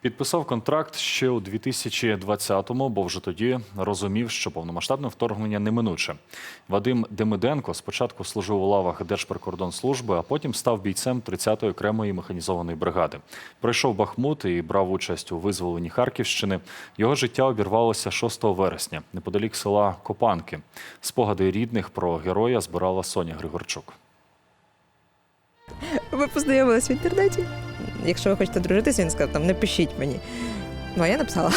Підписав контракт ще у 2020-му, бо вже тоді розумів, що повномасштабне вторгнення неминуче. Вадим Демиденко спочатку служив у лавах Держприкордонслужби, а потім став бійцем 30-ї окремої механізованої бригади. Пройшов Бахмут і брав участь у визволенні Харківщини. Його життя обірвалося 6 вересня, неподалік села Копанки. Спогади рідних про героя збирала Соня Григорчук. Ви познайомились в інтернеті. Якщо ви хочете дружитися, він сказав, там напишіть мені. Ну, а я написала.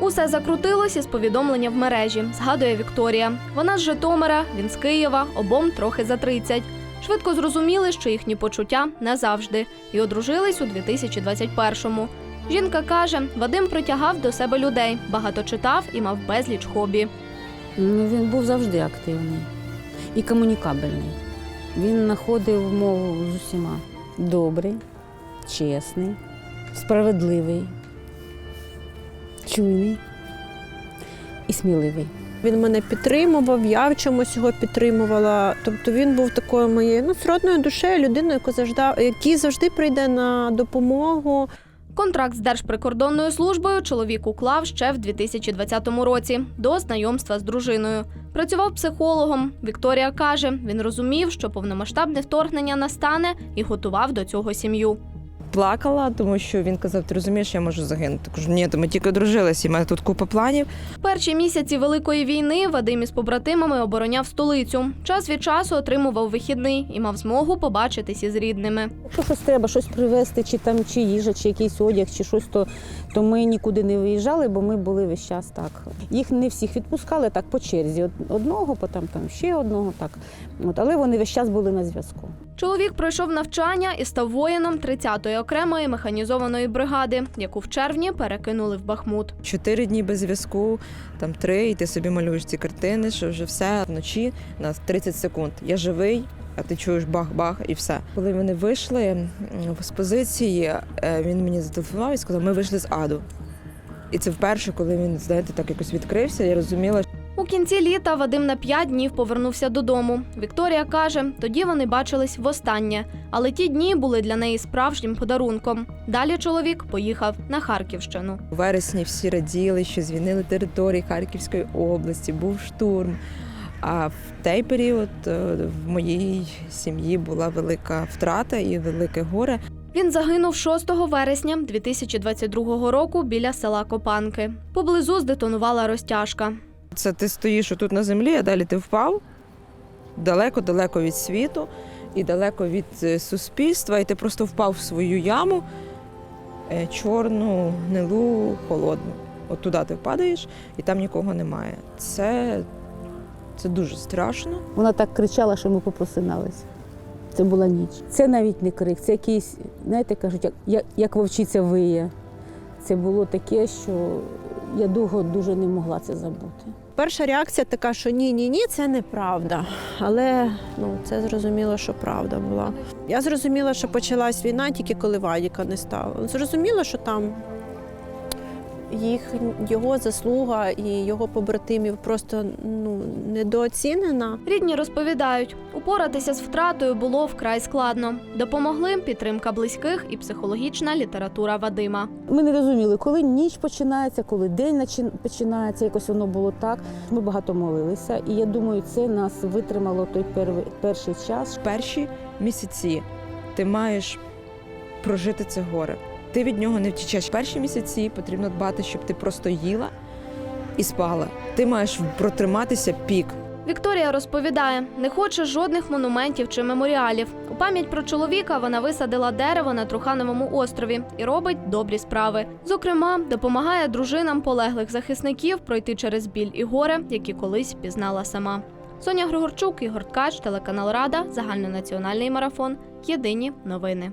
Усе закрутилось із повідомлення в мережі, згадує Вікторія. Вона з Житомира, він з Києва, обом трохи за 30. Швидко зрозуміли, що їхні почуття не завжди, і одружились у 2021-му. Жінка каже, Вадим притягав до себе людей, багато читав і мав безліч хобі. Ну, він був завжди активний і комунікабельний. Він знаходив мову з усіма. Добрий, чесний, справедливий, чуйний і сміливий. Він мене підтримував, я в чомусь його підтримувала. Тобто він був такою моєю ну, сродною душею, людиною, яка завжди, який завжди прийде на допомогу. Контракт з Держприкордонною службою чоловік уклав ще в 2020 році до знайомства з дружиною. Працював психологом. Вікторія каже, він розумів, що повномасштабне вторгнення настане і готував до цього сім'ю. Плакала, тому що він казав, ти розумієш, я можу загинути. Кажу, ні, то ми тільки одружилися, і в мене тут купа планів. Перші місяці великої війни Вадим із побратимами обороняв столицю. Час від часу отримував вихідний і мав змогу побачитись із рідними. Якщо щось треба, щось привезти, чи там чи їжа, чи якийсь одяг, чи щось, то, то ми нікуди не виїжджали, бо ми були весь час так. Їх не всіх відпускали так по черзі. Одного, потім там ще одного, так. От, але вони весь час були на зв'язку. Чоловік пройшов навчання і став воїном 30-ї окремої механізованої бригади, яку в червні перекинули в Бахмут. Чотири дні без зв'язку, там три, і ти собі малюєш ці картини, що вже все вночі на 30 секунд. Я живий, а ти чуєш бах-бах і все. Коли вони вийшли з позиції, е, він мені зателефонував і сказав, ми вийшли з аду. І це вперше, коли він, знаєте, так якось відкрився, я розуміла, У кінці літа Вадим на п'ять днів повернувся додому. Вікторія каже, тоді вони бачились востаннє, але ті дні були для неї справжнім подарунком. Далі чоловік поїхав на Харківщину. У вересні всі раділи, що звільнили території Харківської області, був штурм. А в той період е, в моїй сім'ї була велика втрата і велике горе. Він загинув 6 вересня 2022 року біля села Копанки. Поблизу здетонувала розтяжка. Це ти стоїш отут на землі, а далі ти впав далеко-далеко від світу і далеко від е, суспільства, і ти просто впав в свою яму е, чорну, гнилу, холодну. От туди ти впадаєш, і там нікого немає. Це, це дуже страшно. Вона так кричала, що ми попросиналися. Це була ніч. Це навіть не крик, це якийсь, знаєте, кажуть, як, як, як вовчиця виє. Це було таке, що я довго дуже не могла це забути. Перша реакція така, що ні, ні, ні, це неправда. Але ну, це зрозуміло, що правда була. Я зрозуміла, що почалась війна тільки коли Вадіка не стало. Зрозуміло, що там їх, його заслуга і його побратимів просто ну, недооцінена. Рідні розповідають, упоратися з втратою було вкрай складно. Допомогли підтримка близьких і психологічна література Вадима. Ми не розуміли, коли ніч починається, коли день починається, якось воно було так. Ми багато молилися, і я думаю, це нас витримало той перший, перший час. Перші місяці ти маєш прожити це горе. Ти від нього не втічеш. Перші місяці потрібно дбати, щоб ти просто їла і спала. Ти маєш протриматися пік. Вікторія розповідає, не хоче жодних монументів чи меморіалів. У пам'ять про чоловіка вона висадила дерево на Трухановому острові і робить добрі справи. Зокрема, допомагає дружинам полеглих захисників пройти через біль і горе, які колись пізнала сама. Соня Григорчук, Ігор Ткач, телеканал Рада, загальнонаціональний марафон. Єдині новини.